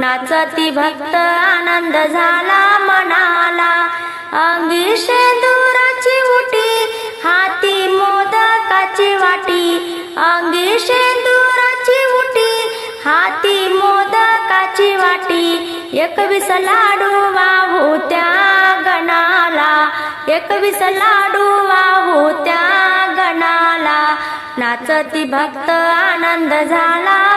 नाचती भक्त आनंद झाला मनाला. अंगी शेंदुराची उटी हाती मोदकाची वाटी. अंगी शेंदुराची उटी हाती मोदकाची वाटी. एकवीस लाडू वाहू त्या गणाला. एकवीस लाडू वाहू त्या गणाला. नाचती भक्त आनंद झाला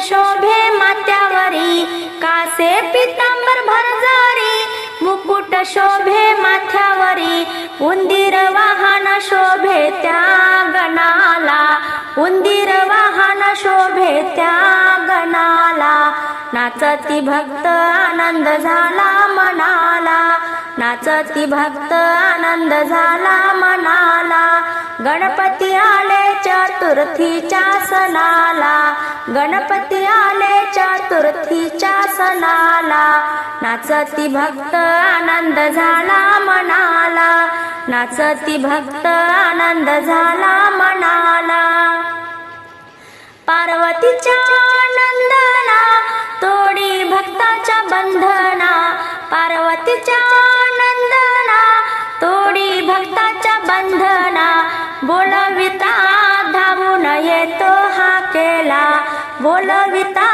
शोभे माथ्यावरी कासे पितांबर भरजारी? मुकुट शोभे माथ्यावरी. उंदीर वाहन शोभे त्या गणाला. उंदीर वाहन शोभे त्या गणाला. नाचती भक्त आनंद झाला मनाला. नाचती भक्त आनंद झाला मनाला. गणपती आले चतुर्थीच्या सणाला. गणपती आले चतुर्थीच्या सणाला. नाचती भक्त आनंद झाला मनाला. नाचती भक्त आनंद झाला मनाला. पार्वतीच्या आनंदना तोडी भक्ताच्या बंधना. पार्वतीच्या आनंदना तोडी भक्ताच्या बंधना. बोल बोलविता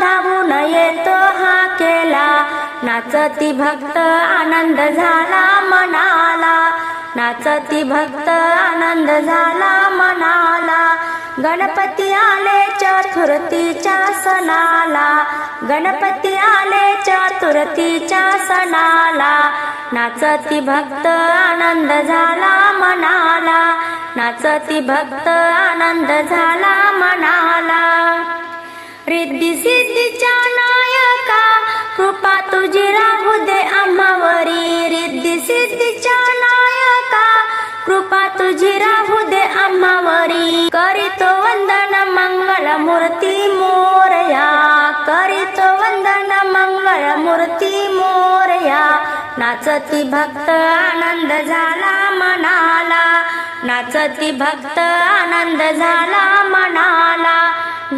धावून येतो हा केला. नाचती भक्त आनंद झाला मनाला. नाचती भक्त आनंद झाला मनाला. गणपती आले चतुर्थीच्या सणाला. गणपती आले चतुर्थीच्या सणाला. नाचती भक्त आनंद झाला मनाला. नाचती भक्त आनंद झाला मनाला. तुझी दे आम्हावरी रिद्धी सिद्धीच्या नायका कृपा तुझी राहू दे आम्हावरी करीतो वंदन मंगल मूर्ती मोरया. करीतो वंदन मंगल मूर्ती मोरया. नाचती भक्त आनंद झाला मनाला. नाचती भक्त आनंद झाला